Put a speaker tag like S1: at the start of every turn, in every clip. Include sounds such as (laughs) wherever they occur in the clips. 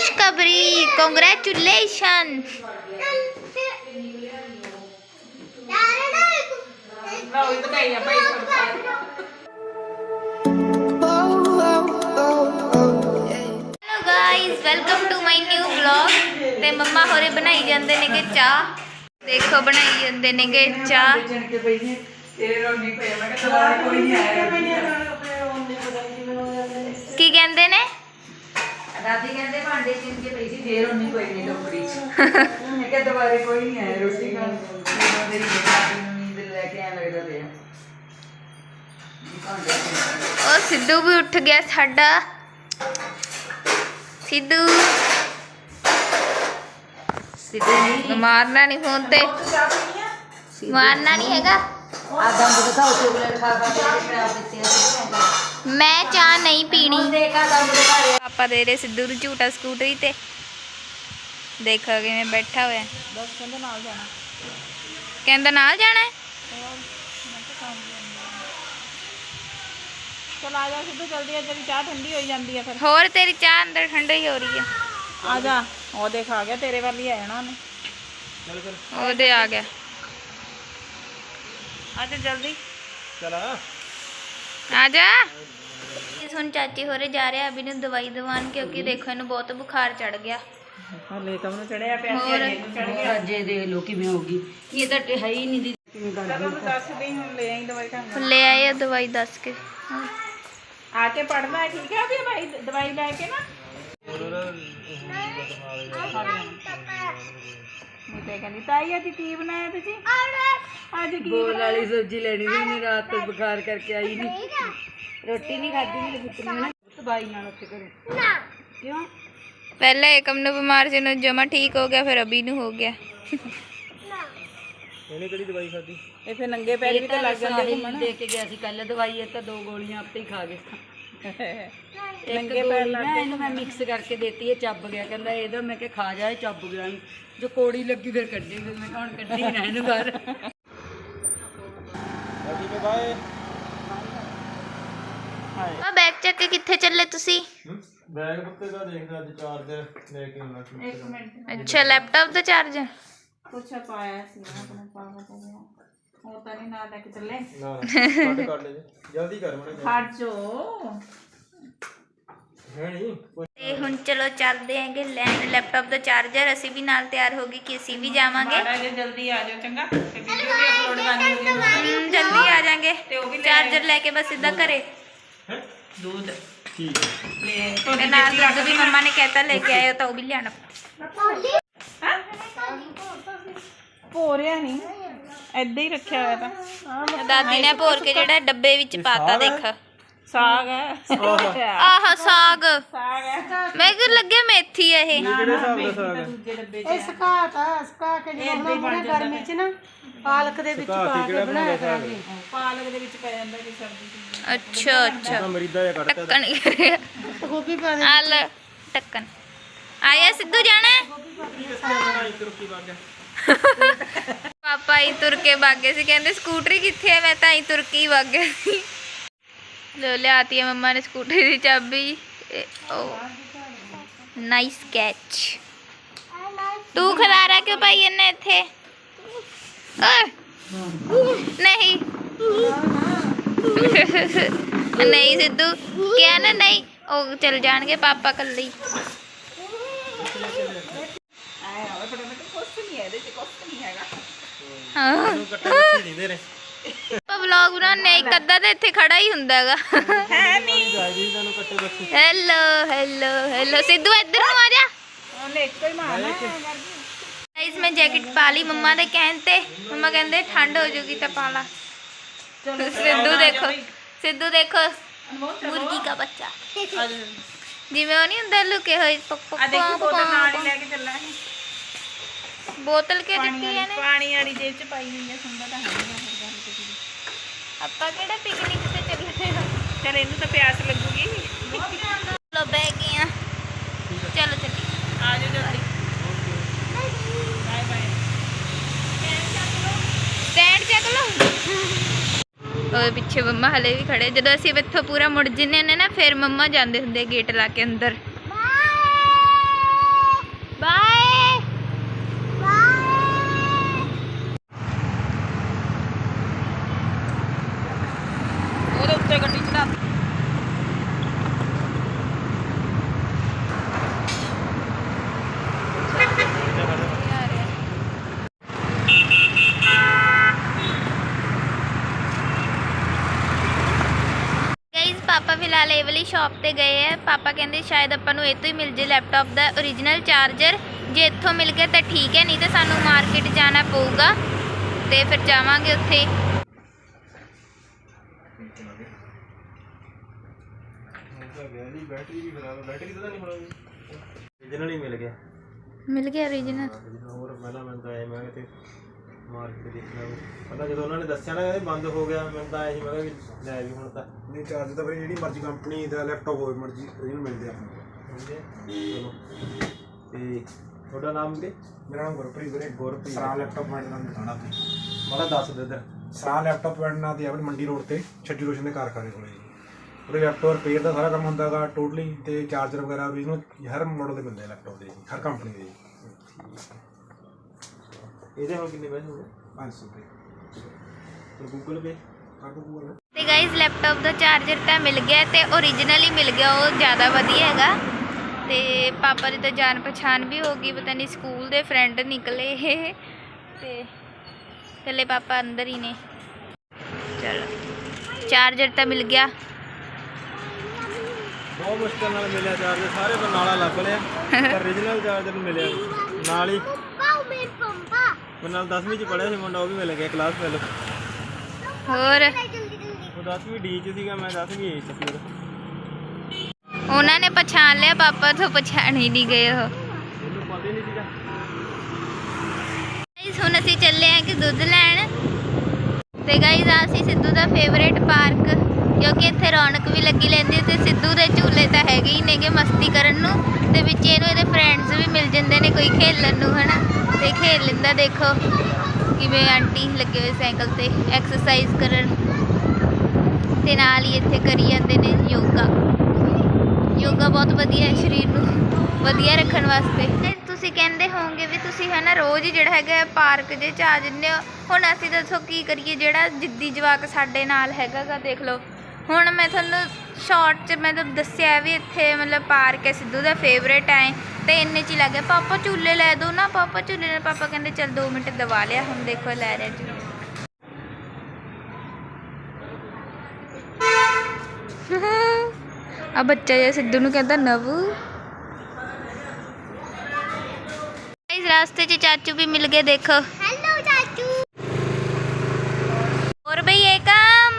S1: ਖੁਸ਼ਖਬਰੀ congratulation
S2: ਲਓ
S1: welcome to my new vlog ਤੇ ਮੰਮਾ ਹੋਰੇ ਬਣਾਈ ਜਾਂਦੇ ਨੇਗੇ ਚਾਹ। ਦੇਖੋ, ਬਣਾਈ ਜਾਂਦੇ ਨੇਗੇ ਚਾਹ।
S2: ਨੇ ਤੇਰੇ ਰੋਣ
S1: ਕੀ ਕਹਿੰਦੇ ਨੇ?
S2: ਦਾਦੀ ਕਹਿੰਦੇ ਭਾਂਡੇ ਚਿੰਨ ਕੇ ਪਈ ਸੀ ਫੇਰ ਉਹਨੀ ਕੋਈ ਨਹੀਂ ਟੋਕਰੀ ਚ। (laughs) ਮੈਂ ਕਿਹਾ ਦੁਬਾਰੇ ਕੋਈ ਨਹੀਂ ਆਇਆ ਰੋਟੀ ਖਾਣ। ਮੈਨੂੰ ਮੇਰੀ ਦਾਦੀ ਨੂੰ ਨੀਂਦ ਲੈ ਕੇ ਆਇਆ ਲੱਗਦਾ ਪਿਆ।
S1: ਉਹ ਸਿੱਧੂ ਵੀ ਉੱਠ ਗਿਆ ਸਾਡਾ। ਸਿੱਧੂ।
S2: ਸਿੱਧੇ
S1: ਮਾਰਨਾ ਨਹੀਂ ਫੋਨ ਤੇ। ਮਾਰਨਾ ਨਹੀਂ ਹੈਗਾ।
S2: ਆ ਦੰਦ ਦਿਖਾਓ ਚੋਕਲੇਟ ਖਾ ਖਾ ਕੇ ਖਰਾਬ ਦਿੱਤੇ ਆ
S1: ਮੈਂ ਚਾਹ ਨਹੀਂ ਪੀਣੀ
S2: ਦੇਖਾ ਦੰਦ ਦਿਖਾ ਰਿਹਾ
S1: ਪਾਪਾ ਦੇ ਰਹੇ ਸਿੱਧੂ ਨੂੰ ਝੂਟਾ ਸਕੂਟਰੀ ਤੇ ਦੇਖੋ ਕਿਵੇਂ ਬੈਠਾ ਹੋਇਆ
S2: ਬਸ ਕਹਿੰਦੇ ਨਾਲ ਜਾਣਾ
S1: ਕਹਿੰਦਾ ਨਾਲ ਜਾਣਾ ਹੈ
S2: ਚਲ ਆ ਜਾ ਸਿੱਧੂ ਜਲਦੀ ਆ ਤੇਰੀ ਚਾਹ ਠੰਡੀ ਹੋਈ ਜਾਂਦੀ ਆ ਫਿਰ
S1: ਹੋਰ ਤੇਰੀ ਚਾਹ ਅੰਦਰ ਠੰਡੀ ਹੋ ਰਹੀ ਹੈ
S2: ਆ ਜਾ ਉਹ ਦੇਖ ਆ ਗਿਆ ਤੇਰੇ ਵੱਲ ਹੀ ਆ ਜਾਣਾ ਉਹਨੇ
S1: ਉਹਦੇ ਆ ਗਿਆ
S2: ਆ ਜਾ ਜਲਦੀ
S1: ਆ ਜਾ ਇਸ ਹੁਣ ਚਾਚੀ ਹੋਰੇ ਜਾ ਰਿਹਾ ਅਭੀ ਨੂੰ ਦਵਾਈ ਦਵਾਨ ਕਿਉਂਕਿ ਦੇਖੋ ਇਹਨੂੰ ਬਹੁਤ ਬੁਖਾਰ ਚੜ ਗਿਆ
S2: ਹਲੇ ਕਮ ਨੂੰ ਚੜਿਆ ਪਿਆ ਸੀ
S1: ਹੋਰ?
S2: ਅਜੇ ਨੂੰ ਚੜ ਗਿਆ
S3: ਜੇ ਦੇ ਲੋ ਕਿਵੇਂ ਹੋਗੀ ਇਹ ਤਾਂ ਹੈ ਹੀ ਨਹੀਂ ਦੀ ਕਿਵੇਂ ਕਰ
S2: ਚਲੋ ਮੈਂ ਦੱਸਦੀ ਹੁਣ ਲੈ ਆਈ ਦਵਾਈ ਢੰਗ
S1: ਲੈ ਆਏ ਆ ਦਵਾਈ ਦੱਸ ਕੇ।
S2: ਆ ਕੇ ਪੜਨਾ ਹੈ ਠੀਕ ਹੈ ਵੀ ਭਾਈ ਦਵਾਈ ਲੈ ਕੇ ਨਾ ਮੈਂ ਤੇ ਕਹਿੰਦੀ ਤਾਈ ਅੱਜ ਕੀ ਬਣਾਇਆ ਤੁਸੀਂ? ਅੱਜ ਕੀ
S3: ਬੋਲ ਵਾਲੀ ਸਬਜ਼ੀ ਲੈਣੀ ਸੀ ਨਹੀਂ ਰਾਤ ਤੋਂ ਬੁਖਾਰ ਕਰਕੇ ਆਈ ਨਹੀਂ। ਰੋਟੀ ਨਹੀਂ ਖਾਦੀ ਮੇਰੇ ਪੁੱਤ ਨੇ ਨਾ ਦਵਾਈ ਨਾਲ ਉੱਤੇ ਕਰੇ ਕਿਉਂ?
S1: ਪਹਿਲਾਂ ਏਕਮ ਨੂੰ ਬਿਮਾਰ ਸੀ ਨੂੰ ਜਮਾ ਠੀਕ ਹੋ ਗਿਆ ਫਿਰ ਅਭੀ ਨੂੰ ਹੋ ਗਿਆ।
S2: ਇਹ ਫਿਰ ਨੰਗੇ ਪੈਰੀ ਵੀ ਤਾਂ ਲੱਗ ਜਾਂਦੇ
S3: ਸਾਹਿਲ ਦੇ ਕੇ ਗਿਆ ਸੀ ਕੱਲ ਦਵਾਈ ਇਹ ਤਾਂ ਦੋ ਗੋਲੀਆਂ ਆਪੇ ਹੀ ਖਾ ਗਏ। ਇੱਕ
S2: ਨੰਗੇ
S3: ਗੋਲੀ ਨਾ ਇਹਨੂੰ ਮੈਂ ਮਿਕਸ ਕਰਕੇ ਦੇਤੀ ਇਹ ਚੱਬ ਗਿਆ ਕਹਿੰਦਾ ਇਹਦਾ ਮੈਂ ਕਿਹਾ ਖਾ ਜਾ ਇਹ ਚੱਬ ਗਿਆ। ਇਹਨੂੰ। ਜੋ ਕੋੜੀ ਲੱਗੀ ਫਿਰ ਕੱਢੀ ਫਿਰ ਮੈਂ ਕਿਹਾ ਹੁਣ ਕੱਢੀ ਨਾ ਇਹਨੂੰ ਬਾਹਰ
S1: ਆ ਬੈਗ ਚੱਕ ਕੇ ਕਿੱਥੇ ਚੱਲੇ ਤੁਸੀਂ
S4: ਬੈਗ ਪੱਤੇ ਦਾ ਦੇਖਦਾ ਅੱਜ ਚਾਰਜਰ ਲੈ ਕੇ ਆਉਣਾ ਸੀ
S2: ਇੱਕ ਮਿੰਟ
S1: ਅੱਛਾ ਲੈਪਟਾਪ ਦਾ ਚਾਰਜਰ
S2: ਕੁਛ ਪਾਇਆ ਸੀ ਨਾ ਆਪਣੇ ਪਾਪਾ ਤੇ ਹੋਰ ਤਾਂ ਨਹੀਂ ਨਾਲ ਲੈ ਕੇ ਚੱਲੇ
S4: ਨਾ ਨਾ ਕੱਟ ਕੱਟ ਲੈ ਜੀ। ਜਲਦੀ ਕਰ ਮੜੇ
S2: ਹਟ ਜੋ
S4: ਹੈ ਨਹੀਂ
S1: ਤੇ ਹੁਣ ਚਲੋ ਚੱਲਦੇ ਆਂਗੇ ਲੈਣ ਲੈਪਟਾਪ ਦਾ ਚਾਰਜਰ ਅਸੀਂ ਵੀ ਨਾਲ ਤਿਆਰ ਹੋ ਗਏ ਕਿ ਅਸੀਂ ਵੀ ਜਾਵਾਂਗੇ।
S2: ਮਾੜਾ ਜਿਹਾ ਜਲਦੀ ਆ ਜਾਓ ਚੰਗਾ? ਤੇ ਵੀਡੀਓ ਵੀ ਅਪਲੋਡ ਕਰਨੀ ਹੋਗੀ
S1: ਹਮ, ਜਲਦੀ ਆ ਜਾਾਂਗੇ।
S2: ਤੇ ਉਹ ਵੀ ਲੈ
S1: ਚਾਰਜਰ ਲੈ ਕੇ ਬਸ ਸਿੱਧਾ ਘਰੇ।
S2: ਦੁੱਧ।
S4: ਠੀਕ ਹੈ।
S2: ਲੈ
S1: ਤੇ ਨਾਲ ਦੁੱਧ ਵੀ ਮੰਮਾ ਨੇ ਕਹਿਤਾ ਲੈ ਕੇ ਆਇਓ ਤਾਂ ਉਹ ਵੀ ਲਿਆਣਾ।
S2: ਪੋਰਿਆ ਨਹੀਂ ਐਦਾਂ ਹੀ ਰੱਖਿਆ ਹੋਇਆ ਤਾਂ।
S1: ਦਾਦੀ ਨੇ ਭੋਰ ਕੇ ਜਿਹੜਾ ਡੱਬੇ ਵਿੱਚ ਪਾਤਾ ਦੇਖ।
S2: ਸਾਗ ਹੈ।
S1: ਆਹ। ਸਾਗ।
S2: ਸਾਗ ਹੈ।
S1: ਮੈਂ ਕਿ ਲੱਗਿਆ ਮੇਥੀ ਹੈ ਇਹ
S4: ਕਿਹੜੇ ਹਿਸਾਬ ਦਾ ਸਾਗ ਹੈ?
S2: ਦੂਜੇ ਡੱਬੇ
S5: ਇਹ ਸੁਕਾਤਾ ਸੁਕਾ ਕੇ ਜਦੋਂ ਬਣਾਉਣਾ ਗਰਮੀ ਚ ਨਾ ਪਾਲਕ ਦੇ ਵਿੱਚ ਪਾ ਕੇ ਬਣਾਇਆ ਕਰਾਂਗੇ
S2: ਪਾਲਕ ਦੇ ਵਿੱਚ ਪੈ ਜਾਂਦਾ ਕਿ ਸਬਜ਼ੀ ਚ।
S1: ਅੱਛਾ ਅੱਛਾ।
S4: ਤਾਂ ਮਰੀਦਾ ਜਿਹਾ ਕੱਢਤਾ
S1: ਟੱਕਣ
S5: ਗੋਭੀ ਪਾ ਦੇ
S1: ਆਲ ਟੱਕਣ। ਆਇਆ ਸਿੱਧੂ ਜਾਣਾ? ਪਾਪਾ ਹੀ ਤੁਰ ਕੇ ਭਾਗੇ ਸੀ ਕਹਿੰਦੇ ਸਕੂਟਰੀ ਕਿੱਥੇ ਹੈ ਮੈਂ ਤਾਂ ਹੀ ਤੁਰ ਕੇ ਹੀ ਭਾਗੇ ਸੀ। ਲੋ ਲਿਆਤੀ ਹੈ ਮੰਮਾ ਨੇ ਸਕੂਟਰੀ ਦੀ ਚਾਬੀ ਇਹ- ਓ ਨਾਈਸ ਕੈਚ ਤੂੰ ਖਲਾਰਾ ਕਿਉਂ ਪਾਈ ਇਹਨੇ ਇੱਥੇ ਓਏ ਨਹੀਂ ਨਹੀਂ ਸਿੱਧੂ ਕਿਹਾ ਨਾ ਨਹੀਂ ਉਹ ਚਲ ਜਾਣਗੇ ਪਾਪਾ ਕੱਲੇ ਹੀ
S2: ਆਇਆ
S1: ਵਲੌਗ ਬਣਾਉਣੇ ਇੱਕ ਅੱਧਾ ਤਾਂ ਇੱਥੇ ਖੜਾ ਹੀ ਹੁੰਦਾ ਹੈਗਾ।
S2: ਹੈ ਨਹੀਂ
S1: ਹੈਲੋ ਹੈਲੋ ਹੈਲੋ ਸਿੱਧੂ ਇੱਧਰ ਨੂੰ ਆ ਜਾ।
S2: ਉਹਨੇ ਇੱਕੋ ਹੀ ਮਾਰਨਾ ਹੈ
S1: ਗਾਇਸ ਮੈਂ ਜੈਕਟ ਪਾ ਲਈ ਮੰਮਾ ਦੇ ਕਹਿਣ ਤੇ। ਮੰਮਾ ਕਹਿੰਦੇ ਠੰਡ ਹੋ ਜੂਗੀ ਤਾਂ ਪਾ ਲਾ। ਸਿੱਧੂ ਦੇਖੋ ਸਿੱਧੂ ਦੇਖੋ ਮੁਰਗੀ ਦਾ ਬੱਚਾ। ਜਿਵੇਂ ਉਹ ਨਹੀਂ ਹੁੰਦਾ ਲੁਕੇ ਹੋਏ ਪੱਕ
S2: ਆ ਦੇਖੋ
S1: ਪੱਕ
S2: ਬੋਤਲ ਨਾਲ ਹੀ ਲੈ ਕੇ ਚੱਲਾ ਹੈ
S1: ਬੋਤਲ
S2: ਪਾਣੀ
S1: ਦਿੱਤੀ
S2: ਵਾਲੀ
S1: ਇਹਨੇ?
S2: ਪਾਣੀ ਵਾਲੀ ਜੇਬ ਚ ਪਾਈ ਹੋਈ ਹੈ ਸੁਣਦਾ ਤਾਂ ਹੈ ਨਹੀਂ ਫਿਰ ਗੱਲ ਕਿਸੇ ਦੀ
S1: ਆਪਾਂ ਕਿਹੜਾ ਪਿਕਨਿਕ ਤੇ ਚੱਲੇ ਹਾਂ
S2: ਚਲ ਇਹਨੂੰ ਤਾਂ ਪਿਆਸ ਲੱਗੂਗੀ।
S1: ਲੋ ਬਹਿ ਗਏ ਆ। ਚਲੋ ਚੱਲੀ।
S2: ਆ ਜਾਓ ਜਲਦੀ। Bye bye.
S1: ਸਟੈਂਡ ਚੱਕ ਲਓ ਉਹ ਪਿੱਛੇ ਮੰਮਾ ਹਲੇ ਵੀ ਖੜੇ। ਜਦੋਂ ਅਸੀਂ ਇੱਥੋਂ ਪੂਰਾ ਮੁੜ ਜਿੰਨੇ ਨੇ ਨਾ ਫਿਰ ਮੰਮਾ ਜਾਂਦੇ ਹੁੰਦੇ ਗੇਟ ਲਾ ਕੇ ਅੰਦਰ। ਬਾਏ।
S3: ਉਹਦੇ ਉੱਤੇ ਗੱਡੀ ਚੜਾ
S1: ਪਾਪਾ ਫਿਲਹਾਲ ਇਹ ਵਾਲੀ ਸ਼ਾਪ ਤੇ ਗਏ ਆ। ਪਾਪਾ ਕਹਿੰਦੇ ਸ਼ਾਇਦ ਆਪਾਂ ਨੂੰ ਇਹ ਤੋਂ ਹੀ ਮਿਲ ਜੇ ਲੈਪਟਾਪ ਦਾ origignal ਚਾਰਜਰ ਜੇ ਇੱਥੋਂ ਮਿਲ ਗਿਆ ਤਾਂ ਠੀਕ ਹੈ, ਨਹੀਂ ਤਾਂ ਸਾਨੂੰ ਮਾਰਕੀਟ ਜਾਣਾ ਪਊਗਾ। ਤੇ ਫਿਰ ਜਾਵਾਂਗੇ ਉੱਥੇ।
S4: ਬੈਟਰੀ ਵੀ ਖਰਾਬ ਬੈਟਰੀ ਤਾਂ ਨਹੀਂ ਖਰਾਬ original ਹੀ ਮਿਲ ਗਿਆ।
S1: ਮਿਲ ਗਿਆ origignal
S4: ਹੋਰ ਪਹਿਲਾਂ ਮੈਂ ਤਾਂ ਆਇਆ ਮੈਂ ਕਿਤੇ ਮਾਰਕੀਟ ਦੇਖਣਾ ਪਤਾ ਜਦੋਂ ਉਹਨਾਂ ਨੇ ਦੱਸਿਆ ਨਾ ਕਹਿੰਦੇ ਬੰਦ ਹੋ ਗਿਆ ਮੈਂ ਤਾਂ ਆਇਆ ਸੀ ਮੈਂ ਕਿਹਾ ਵੀ ਲੈ ਵੀ ਹੁਣ ਤਾਂ।
S6: ਨਹੀਂ ਚਾਰਜ ਤਾਂ ਫਿਰ ਜਿਹੜੀ ਮਰਜ਼ੀ ਕੰਪਨੀ ਦਾ ਲੈਪਟਾਪ ਹੋਵੇ ਮਰਜ਼ੀ ਉਹਨੂੰ ਮਿਲਦੇ ਆ
S4: ਚਲੋ। ਤੇ ਤੁਹਾਡਾ ਨਾਮ ਵੀਰੇ?
S6: ਮੇਰਾ ਨਾਮ ਗੁਰਪ੍ਰੀਤ ਵੀਰੇ।
S4: ਗੁਰਪ੍ਰੀਤ।
S6: ਸਰਾਂ ਲੈਪਟਾਪ ਪੁਆਇੰਟ ਦਾ ਦੁਕਾਨ ਆਪਣੀ
S4: ਮਾੜਾ ਦੱਸ ਦੇ ਇੱਧਰ।
S6: ਸਰਾਂ ਲੈਪਟਾਪ ਪੁਆਇੰਟ ਨਾਲ ਦੀ ਆਪਣੀ ਮੰਡੀ ਰੋਡ ਤੇ ਛੱਜੂ ਰੋਸ਼ਨ ਦੇ ਕਾਰਖਾਨੇ ਕੋਲੇ। ਲੈਪਟਾਪ ਰਿਪੇਅਰ ਦਾ ਸਾਰਾ ਕੰਮ ਹੁੰਦਾਗਾ ਟੋਟਲੀ ਤੇ ਚਾਰਜਰ ਵਗੈਰਾ ਵੀ ਇਹਨੂੰ ਹਰ ਮਾਡਲ ਦੇ ਮਿਲਦੇ ਆ ਲੈਪਟਾਪ ਦੇ ਜੀ, ਹਰ ਕੰਪਨੀ ਦੇ ਜੀ।
S4: ਇਹਦੇ ਹੁਣ ਕਿੰਨੇ ਪੈਸੇ ਹੋ ਗਏ
S6: 500 ਰੁਪਏ।
S4: ਤੇ ਗੂਗਲ ਪੇ
S6: ਕਰ ਦੋ ਗੂਗਲ
S1: ਤੇ ਗਾਇਸ ਲੈਪਟਾਪ ਦਾ ਚਾਰਜਰ ਤਾਂ ਮਿਲ ਗਿਆ ਤੇ origignal ਹੀ ਮਿਲ ਗਿਆ ਉਹ ਜ਼ਿਆਦਾ ਵਧੀਆ ਹੈਗਾ। ਤੇ ਪਾਪਾ ਦੀ ਤਾਂ ਜਾਣ ਪਛਾਣ ਵੀ ਹੋ ਗਈ ਪਤਾ ਨਹੀਂ ਸਕੂਲ ਦੇ ਫਰੈਂਡ ਨਿਕਲੇ। ਇਹ ਤੇ ਥੱਲੇ ਪਾਪਾ ਅੰਦਰ ਹੀ ਨੇ। ਚਲੋ ਚਾਰਜਰ ਤਾਂ ਮਿਲ ਗਿਆ।
S4: ਬਹੁਤ ਮੁਸ਼ਕਲ ਨਾਲ ਮਿਲਿਆ ਚਾਰਜਰ ਸਾਰੇ ਤੋਂ ਨਾਲਾ ਲੱਭ ਲਿਆ ਪਰ (laughs) origignal ਚਾਰਜਰ ਨੂੰ ਮਿਲਿਆ। ਨਾਲ ਹੀ ਮੇਰੇ ਨਾਲ 10ਵੀਂ ਚ ਪੜਿਆ ਸੀ ਮੁੰਡਾ ਉਹ ਵੀ ਮਿਲ ਗਿਆ ਕਲਾਸ ਫੈਲ
S1: ਹੋਰ?
S4: ਉਹ 10ਵੀਂ ਡੀ ਚ ਸੀਗਾ ਮੈਂ 10ਵੀਂ ਏ ਚ ਸੀ ਉਦੋਂ।
S1: ਉਹਨਾਂ ਨੇ ਪਛਾਣ ਲਿਆ ਪਾਪਾ ਤੋਂ ਪਛਾਣ ਹੀ ਨਹੀਂ ਗਏ ਉਹ।
S4: ਇਹਨੂੰ ਪਤਾ ਹੀ ਨਹੀਂ ਸੀਗਾ।
S1: ਗਾਇਸ ਹੁਣ ਅਸੀਂ ਚੱਲੇ ਆਂ ਕਿ ਦੁੱਧ ਲੈਣ। ਤੇ ਗਾਇਸ ਆ ਅਸੀਂ ਸਿੱਧੂ ਦਾ ਫੇਵਰੇਟ ਪਾਰਕ। ਕਿਉਂਕਿ ਇੱਥੇ ਰੌਣਕ ਵੀ ਲੱਗੀ ਲੈਂਦੀ ਹੈ ਤੇ ਸਿੱਧੂ ਦੇ ਝੂਲੇ ਤਾਂ ਹੈਗੇ ਹੀ ਨੇਗੇ ਮਸਤੀ ਕਰਨ ਨੂੰ। ਤੇ ਵਿੱਚ ਇਹਨੂੰ ਇਹਦੇ ਫਰੈਂਡਸ ਵੀ ਮਿਲ ਜਾਂਦੇ ਨੇ ਕੋਈ ਖੇਲਣ ਨੂੰ, ਹਨਾ? ਤੇ ਖੇਲ ਲੈਂਦਾ ਦੇਖੋ ਕਿਵੇਂ ਆਂਟੀ ਲੱਗੇ ਹੋਏ ਸਾਈਕਲ ਤੇ ਐਕਸਰਸਾਈਜ਼ ਕਰਨ। ਤੇ ਨਾਲ ਹੀ ਇੱਥੇ ਕਰੀ ਜਾਂਦੇ ਨੇ ਯੋਗਾ। ਯੋਗਾ ਬਹੁਤ ਵਧੀਆ ਹੈ ਸਰੀਰ ਨੂੰ, ਵਧੀਆ ਰੱਖਣ ਵਾਸਤੇ। ਤੇ ਤੁਸੀਂ ਕਹਿੰਦੇ ਹੋਵੋਗੇ ਵੀ ਤੁਸੀਂ ਹਨਾ ਰੋਜ਼ ਹੀ ਜਿਹੜਾ ਹੈਗਾ ਪਾਰਕ ਜੇ ਚ ਆ ਜੰਨੇ ਹੋ। ਹੁਣ ਅਸੀਂ ਦੱਸੋ ਕੀ ਕਰੀਏ, ਜਿਹੜਾ ਜਿੱਦੀ ਜਵਾਕ ਸਾਡੇ ਨਾਲ ਹੈਗਾਗਾ ਦੇਖ ਲਓ। ਹੁਣ ਮੈਂ ਤੁਹਾਨੂੰ ਸ਼ਾਰਟ 'ਚ ਮੈਂ ਦੱਸਿਆ ਵੀ ਇੱਥੇ ਮਤਲਬ ਪਾਰਕ ਹੈ ਸਿੱਧੂ ਦਾ ਫੇਵਰੇਟ ਹੈ ਤੇ ਇੰਨੇ 'ਚ ਹੀ ਲੱਗ ਪਾਪਾ ਝੂਲੇ ਲੈ ਦੋ ਨਾ, ਪਾਪਾ ਝੂਲੇ ਲੈ ਪਾਪਾ ਕਹਿੰਦੇ ਚਲ 2 ਮਿੰਟ ਦਵਾ ਲਿਆ, ਹੁਣ ਦੇਖੋ ਲੈ ਰਿਹਾ ਝੂਲੇ ਆ ਬੱਚਾ ਜਿਹਾ ਸਿੱਧੂ ਨੂੰ ਕਹਿੰਦਾ, ਨਵੂ। ਇਸ ਰਾਸਤੇ 'ਚ ਚਾਚੂ ਵੀ ਮਿਲ ਗਏ, ਦੇਖੋ ਹੈਲੋ ਚਾਚੂ ਹੋਰ ਬਈ ਇਹ ਕੰਮ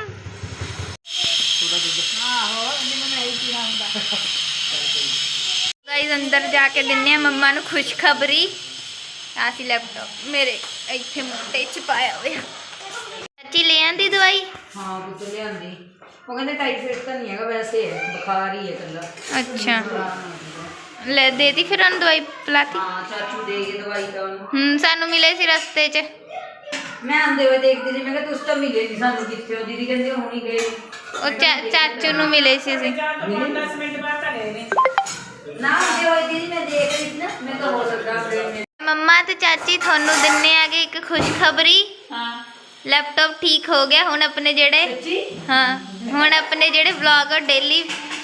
S1: ਗਾਈਜ਼ ਅੰਦਰ ਜਾ ਕੇ ਦਿੰਨੇ ਆ ਮੰਮਾ ਨੂੰ ਖੁਸ਼ਖਬਰੀ। ਆਹ ਸੀ ਲੈਪਟਾਪ ਮੇਰੇ ਇੱਥੇ ਮੋਟੇ ਚ ਪਾਇਆ ਹੋਇਆ। ਚਾਚੀ ਲੈ ਆਂਦੀ ਦਵਾਈ?
S3: ਹਾਂ ਪੁੱਤ ਲਿਆਂਦੀ ਉਹ ਕਹਿੰਦੇ ਟਾਈਫਾਇਡ ਤਾਂ ਨਹੀਂ ਹੈਗਾ ਵੈਸੇ ਹੈ ਬੁਖਾਰ ਹੀ ਹੈ ਇਕੱਲਾ।
S1: ਅੱਛਾ। ਲੈ ਦੇਤੀ ਫਿਰ ਉਹਨੂੰ ਦਵਾਈ ਪਿਲਾਤੀ।
S3: ਹਾਂ ਚਾਚੂ ਦੇ ਗਏ ਦਵਾਈ ਤਾਂ ਉਹਨੂੰ।
S1: ਹੂੰ ਸਾਨੂੰ ਮਿਲੇ ਸੀ ਰਸਤੇ 'ਚ।
S3: ਮੈਂ ਆਂਦੇ ਹੋਏ ਦੇਖਦੀ ਸੀ ਮੈਂ ਕਿਹਾ ਤੁਸੀਂ ਤਾਂ ਮਿਲੇ ਨਹੀਂ ਸਾਨੂੰ ਕਿੱਥੇ ਹੋ? ਦੀਦੀ ਕਹਿੰਦੇ ਹੁਣੀ ਗਏ।
S1: ਉਹ ਚਾ- ਚਾਚੂ ਨੂੰ ਮਿਲੇ ਸੀ ਅਸੀਂ।
S3: ਨਾ ਆਂਦੇ ਹੋਏ ਦੀਦੀ ਮੈਂ ਦੇਖ ਰਹੀ ਸੀ ਨਾ ਮੈਂ ਤਾਂ ਹੋ ਸਕਦਾ ਨੇ
S1: ਮੰਮਾ ਤੇ ਚਾਚੀ ਤੁਹਾਨੂੰ ਦਿੰਨੇ ਆਗੇ ਇੱਕ ਖੁਸ਼ਖਬਰੀ।
S3: ਹਾਂ।
S1: ਲੈਪਟਾਪ ਠੀਕ ਹੋ ਗਿਆ ਹੁਣ ਆਪਣੇ ਜਿਹੜੇ
S3: ਸੱਚੀ?
S1: ਹਾਂ ਹੁਣ ਆਪਣੇ ਜਿਹੜੇ ਵਲੌਗ ਡੇਲੀ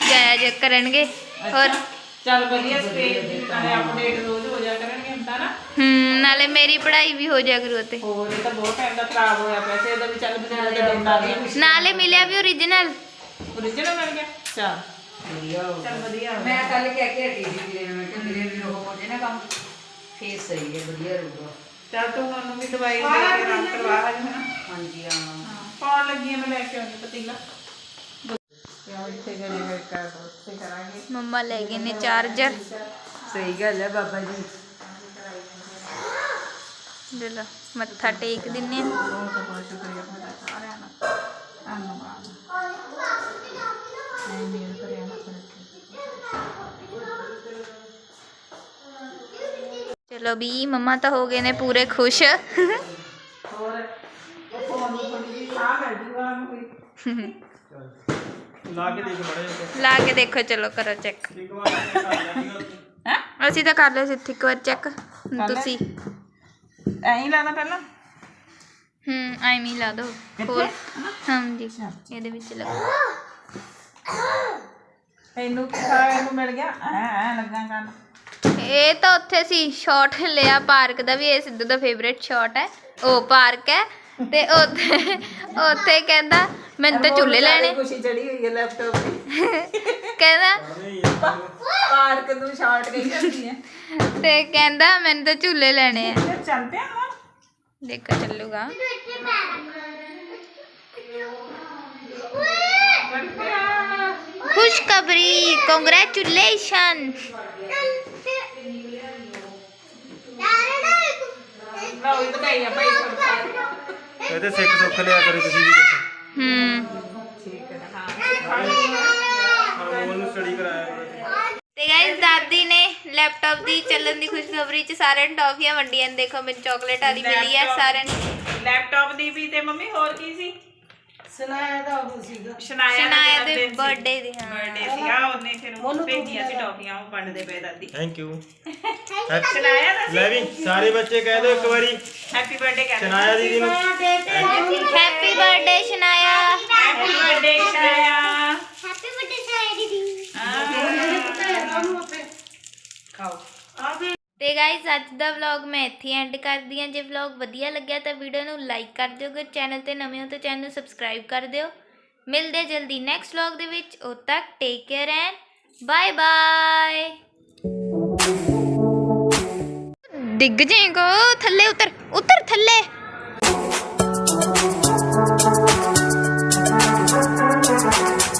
S1: ਜਾਇਆ ਜਾ ਕਰਨਗੇ। ਹੋਰ?
S2: ਚੱਲ ਵਧੀਆ ਸਟੇਜ ਦੀ ਤਰ੍ਹਾਂ ਅਪਡੇਟ ਰੋਜ਼ ਹੋ ਜਾ ਕਰਨਗੇ। ਹੁਣ ਤਾਂ ਨਾ।
S1: ਹੂੰ ਨਾਲੇ ਮੇਰੀ ਪੜ੍ਹਾਈ ਵੀ ਹੋ ਜਾ ਕਰੂ ਤੇ
S2: ਹੋਰ ਇਹ ਤਾਂ ਬਹੁਤ ਟਾਈਮ ਦਾ ਖਰਾਬ ਹੋਇਆ ਪੈਸੇ ਇਹਦਾ ਵੀ ਚੱਲ ਬਜ਼ਾਰ ਦੇ ਦਿੰਦਾ ਗਿਆ
S1: ਨਾਲੇ ਮਿਲਿਆ ਵੀ origignal
S2: original ਮਿਲ ਗਿਆ? ਚੱਲ।
S3: ਵਧੀਆ ਹੋ ਗਿਆ।
S2: ਚੱਲ ਵਧੀਆ ਹੋ ਗਿਆ।
S3: ਮੈਂ ਕੱਲ ਕਹਿ ਕੇ ਹਟੀ ਸੀ ਵੀਰੇ ਨੂੰ ਮੈਂ ਕਿਹਾ ਵੀਰੇ ਵੀ ਉਹ ਹੋ ਜੇ ਨਾ ਕੰਮ। ਫੇਰ ਸਹੀ ਹੈ ਵਧੀਆ ਰਹੂਗਾ।
S2: ਚੱਲ ਤੂੰ ਉਹਨੂੰ ਵੀ ਦਵਾਈ ਦੇ ਕੇ ਆਰਾਮ ਕਰਵਾ ਹਜ ਹਨਾ
S3: ਹਾਂਜੀ ਹਾਂ।
S2: ਪਾਉਣ ਲੱਗੀ ਆ ਮੈਂ ਲੈ ਕੇ ਆਉਂਦੀ ਪਤੀਲਾ। ਯਾਰ ਇੱਥੇ ਕਰੀ ਵੇਟ ਕਰ ਉੱਥੇ ਕਰਾਂਗੇ।
S1: ਮੰਮਾ ਲੈ ਗਏ ਨੇ ਚਾਰਜਰ।
S3: ਸਹੀ ਗੱਲ ਹੈ ਬਾਬਾ ਜੀ।
S1: ਦੇ ਲਓ ਮੱਥਾ ਟੇਕ ਦਿੰਨੇ ਆ
S2: ਬਹੁਤ ਬਹੁਤ ਸ਼ੁਕਰੀਆ ਤੁਹਾਡਾ ਸਾਰਿਆਂ ਦਾ ਧੰਨਵਾਦ ਮੈਂ ਮੇਰ ਕਰਿਆ ਨਾ
S1: ਚਲੋ ਵੀ ਮੰਮਾ ਤਾਂ ਹੋ ਗਏ ਨੇ ਪੂਰੇ ਖੁਸ਼
S2: ਹੋਰ ਉਹ ਐਂ ਹੀ ਲਾਣਾ ਪਹਿਲਾਂ?
S1: ਹੂੰ ਐਵੇਂ ਹੀ ਲਾ ਦੋ। ਖੋਲ ਹਾਂਜੀ ਇਹਦੇ ਵਿੱਚ ਲਗਾ
S2: ਇਹਨੂੰ ਕਿਹਾ ਇਹਨੂੰ ਮਿਲ ਗਿਆ? ਐ ਐ ਲੱਗਾ ਕਰਨ
S1: ਇਹ ਤਾਂ ਉੱਥੇ ਸੀ ਸ਼ਾਟ ਲਿਆ ਪਾਰਕ ਦਾ ਵੀ ਇਹ ਸਿੱਧੂ ਦਾ ਫੇਵਰੇਟ ਸ਼ਾਟ ਹੈ। ਉਹ ਪਾਰਕ ਹੈ ਤੇ ਉੱਥੇ ਉੱਥੇ ਕਹਿੰਦਾ ਮੈਨੂੰ ਤਾਂ ਝੂਲੇ ਲੈਣੇ।
S2: ਖੁਸ਼ੀ ਚੜੀ ਹੋਈ ਹੈ ਲੈਪਟਾਪ ਦੀ।
S1: ਕਹਿੰਦਾ
S2: ਪਾਰਕ ਨੂੰ ਗਈ ਜਾਂਦੀ ਹੈ।
S1: ਤੇ ਕਹਿੰਦਾ ਮੈਨੂੰ ਤਾਂ ਝੂਲੇ ਲੈਣੇ ਆ।
S2: ਫਿਰ ਚੱਲ ਪਿਆ ਹੁਣ।
S1: ਦੇਖੋ ਚੱਲੂਗਾ। ਖੁਸ਼ਖਬਰੀ ਕੰਗ੍ਰੈਚੁਲੇਸ਼ਨ
S2: ਲਓ ਇਹ ਵਧਾਈ ਆ ਭਾਈ ਤੁਹਾਨੂੰ
S4: ਇਹ ਤੇ ਸਿੱਖ ਸੁੱਖ ਲਿਆ ਕਰੇ ਤੁਸੀਂ ਵੀ ਕੁਛ।
S1: ਹੂੰ।
S2: ਠੀਕ ਹੈ ਹਾਂ।
S4: ਅਨਮੋਲ ਨੂੰ ਸਟੱਡੀ ਕਰਾਇਆ ਕਰੋ।
S1: ਲੈਪਟਾਪ ਦੀ ਚੱਲਣ ਦੀ ਖੁਸ਼ਖਬਰੀ ਚ ਸਾਰਿਆਂ ਨੂੰ ਟੌਫੀਆਂ ਵੰਡੀਆਂ ਨੇ। ਦੇਖੋ ਮੈਨੂੰ ਚਾਕਲੇਟ ਆਦੀ ਮਿਲੀ ਹੈ ਸਾਰਿਆਂ ਨੂੰ।
S2: ਲੈਪਟਾਪ ਦੀ ਵੀ ਤੇ ਮੰਮੀ ਹੋਰ ਕੀ ਸੀ?
S5: ਸੁਣਾਇਆ ਦਾ ਉਹ ਸੀਗਾ।
S2: ਸ਼ਨਾਇਆ
S1: ਸ਼ਨਾਇਆ ਦੇ ਬਰਥਡੇ ਦੀ ਹਾਂ।
S2: ਬਰਥਡੇ ਸੀਗਾ ਉਹਨੇ ਫਿਰ ਉਹਨੂੰ ਭੇਜੀਆਂ ਸੀ ਟੌਫੀਆਂ ਉਹ ਵੰਡਦੇ ਪਏ ਦਾਦੀ।
S4: ਥੈਂਕ ਯੂ
S2: ਸ਼ਨਾਇਆ ਦਾ
S4: ਲੈ ਵੀ ਸਾਰੇ ਬੱਚੇ ਕਹਿ ਦਿਓ ਇੱਕ ਵਾਰੀ।
S2: ਹੈਪੀ ਬਰਥਡੇ ਕਰ
S4: ਸ਼ਨਾਇਆ ਦੀਦੀ ਨੂੰ।
S1: Happy birthday Shanaya
S2: happy birthday Shanaya
S5: happy birthday ਸਾਇਆ ਦੀਦੀ।
S2: ਖਾਓ
S1: ਤੇ ਗਾਇਸ ਅੱਜ ਦਾ ਵਲੌਗ ਮੈਂ ਇੱਥੇ ਐਂਡ ਕਰਦੀ ਹਾਂ। ਜੇ ਵਲੌਗ ਵਧੀਆ ਲੱਗਿਆ ਤਾਂ ਵੀਡੀਓ ਨੂੰ ਲਾਈਕ ਕਰ ਦਿਓ ਅਗਰ ਚੈਨਲ ਤੇ ਨਵੇਂ ਹੋ ਤਾਂ ਚੈਨਲ ਨੂੰ ਸਬਸਕ੍ਰਾਈਬ ਕਰ ਦਿਓ। ਮਿਲਦੇ ਜਲਦੀ ਨੈਕਸਟ ਵਲੌਗ ਦੇ ਵਿੱਚ। ਉਦ ਤੱਕ take care and bye bye ਡਿੱਗ ਜਾਏਗਾ ਥੱਲੇ ਉਤਰ ਉਤਰ ਥੱਲੇ।